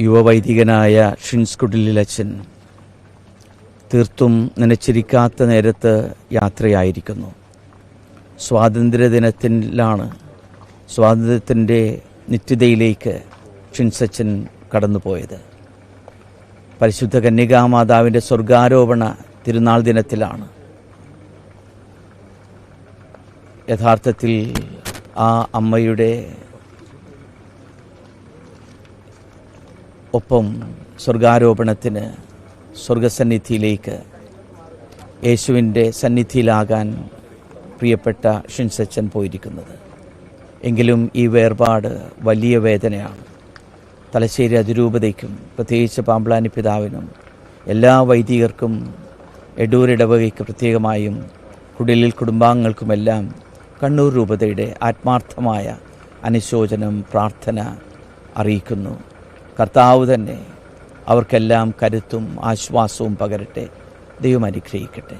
യുവവൈദികനായ ഷിൻസ് കുടിലച്ചൻ തീർത്തും നനച്ചിരിക്കാത്ത നേരത്ത് യാത്രയായിരിക്കുന്നു. സ്വാതന്ത്ര്യദിനത്തിലാണ് സ്വാതന്ത്ര്യത്തിന്റെ നിത്യതയിലേക്ക് ഷിൻസച്ചൻ കടന്നുപോയത്. പരിശുദ്ധ കന്യകാമാതാവിന്റെ സ്വർഗാരോപണ തിരുനാൾ ദിനത്തിലാണ്. യഥാർത്ഥത്തിൽ ആ അമ്മയുടെ ഒപ്പം സ്വർഗാരോപണത്തിന് സ്വർഗസന്നിധിയിലേക്ക് യേശുവിന്റെ സന്നിധിയിലാകാൻ പ്രിയപ്പെട്ട ഷിൻസച്ചൻ പോയിരിക്കുന്നത്. എങ്കിലും ഈ വേർപാട് വലിയ വേദനയാണ്. തലശ്ശേരി അതിരൂപതയ്ക്കും പ്രത്യേകിച്ച് പാമ്പ്ലാനി പിതാവിനും എല്ലാ വൈദികർക്കും എടൂരിടവകയ്ക്ക് പ്രത്യേകമായും കുടിലിൽ കുടുംബാംഗങ്ങൾക്കുമെല്ലാം കണ്ണൂർ രൂപതയുടെ ആത്മാർത്ഥമായ അനുശോചനം പ്രാർത്ഥന അറിയിക്കുന്നു. കർത്താവ് തന്നെ അവർക്കെല്ലാം കരുത്തും ആശ്വാസവും പകരട്ടെ. ദൈവം അനുഗ്രഹിക്കട്ടെ.